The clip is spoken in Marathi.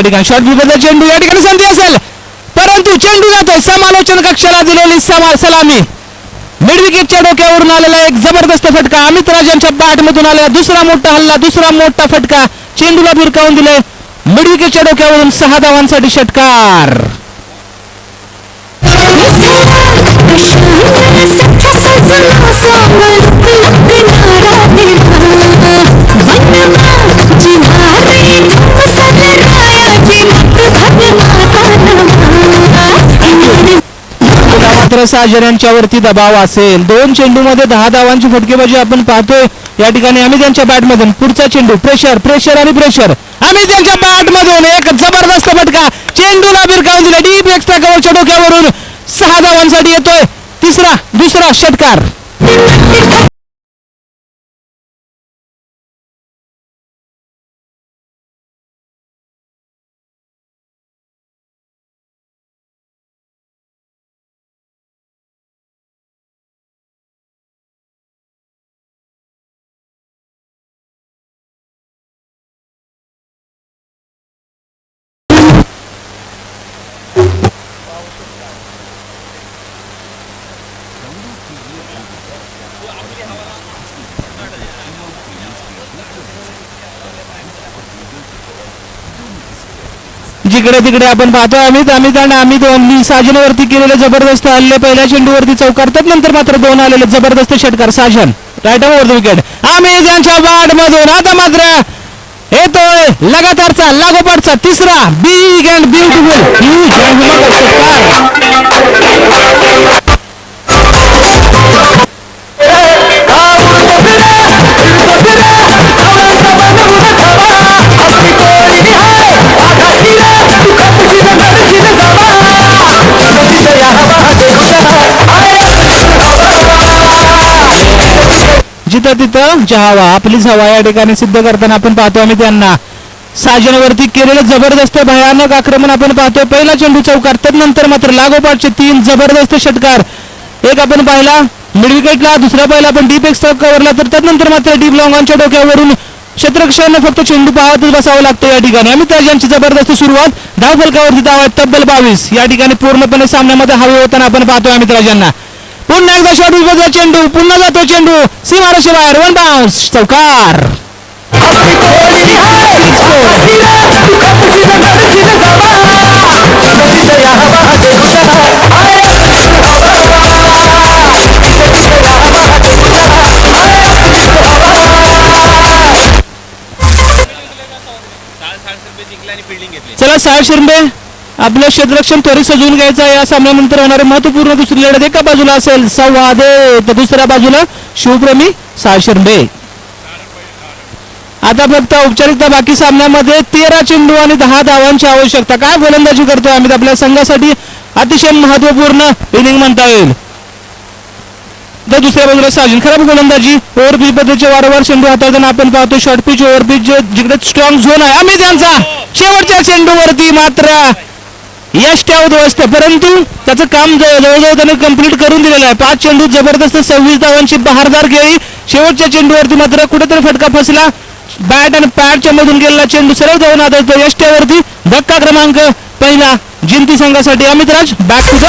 या ठिकाणी शॉर्ट विपरीत चेंडू या ठिकाणी संधी असेल परंतु चेंडू जातोय समालोचन कक्षाला दिलेली समा सलामी मिड विकेटच्या डोक्यावरून आलेला एक जबरदस्त फटका अमित राजांच्या बॅटमधून आलेला दुसरा मोठा हल्ला दुसरा मोठा फटका चेंडूला भिरकावून दिले मिड विकेटच्या डोक्यावरून सहा धावांसाठी षटकार मात्र जणांच्या वरती दबाव असेल. दोन चेंडू मध्ये दहा धावांची फटकेबाजी आपण पाहतोय. या ठिकाणी अमित यांच्या बॅट मधून पुढचा चेंडू प्रेशर प्रेशर आणि प्रेशर अमित यांच्या बॅट मधून एक जबरदस्त फटका. चेंडूला बिरकावून दिला. डीप एक्स्ट्रा कव्हरच्या डोक्यावरून सहा धावांसाठी येतोय. तिसरा दुसरा षटकार. जिकडे तिकडे आपण पाहतो अमित अमित आणि अमित यांनी साजनवरती केलेले जबरदस्त हल्ले. पहिल्या चेंडूवरती चौकारतात नंतर मात्र दोन आलेले जबरदस्त षटकार. Sajan right over wicket Amit यांच्या वाट मधून आता मात्र येतोय. लगातारचा लागोपाठचा तिसरा बिग अँड ब्युटिफुल जिथं तिथं. हवा आपलीच हवा या ठिकाणी सिद्ध करताना आपण पाहतो आम्ही त्यांना. साजनवरती केलेलं जबरदस्त भयानक आक्रमण आपण पाहतोय पहिला चेंडू चौकार तदनंतर मात्र लागोपाठचे तीन जबरदस्त षटकार. एक आपण पाहिला मिडविकेटला दुसरा पहिला आपण डीप एक कव्हरला तर तदनंतर मात्र डीप लॉंगांच्या डोक्यावरून क्षेत्रक्षांना फक्त चेंडू पाहतच बसावं लागतं या ठिकाणी. अमित यांची जबरदस्त सुरुवात धाव फलकावरती धाव आहे तब्बल बावीस. या ठिकाणी पूर्णपणे सामन्यामध्ये हवे होताना आपण पाहतोय अमित राजांना पुन्हा एकदा शॉट विभागला चेंडू पुन्हा जातो चेंडू सीमाराशी बाहेर वन बाउन्स चौकार चला सहा शिरंबे आपलं क्षेत्ररक्षण त्वरित सजवून घ्यायचं आहे या सामन्यानंतर होणारे महत्त्वपूर्ण दुसरी लढत एका बाजूला असेल संवाद तर दुसऱ्या बाजूला शिवप्रेमी सहा आता फक्त औपचारिकता बाकी सामन्यामध्ये तेरा चेंडू आणि दहा धावांची आवश्यकता. काय गोलंदाजी करतोय आम्ही आपल्या संघासाठी? अतिशय महत्त्वपूर्ण इनिंग म्हणता येईल. तर दुसऱ्या बाजूला साजन. खराब गोलंदाजी. ओव्हर पिच पद्धतीचे वारंवार चेंडू हाताळताना आपण पाहतो शॉर्ट पिच ओव्हर पिच जिकडे स्ट्रॉंग झोन आहे. आम्ही त्यांचा शेवटच्या चेंडूवरती मात्र यश ठेवत असतं परंतु त्याचं काम जवळ- जवळजवळ त्यानं कंप्लीट करून दिलेलं आहे. पाच चेंडू जबरदस्त सव्वीस धावांची बहारदार खेळी. शेवटच्या चेंडूवरती मात्र कुठेतरी फटका फसला. बॅट आणि पॅडच्या मधून गेलेला चेंडू सरळ जाऊन आदळतो. यष्ट्यावरती धक्का क्रमांक पहिला जिंती संघासाठी Amit Raj bat to the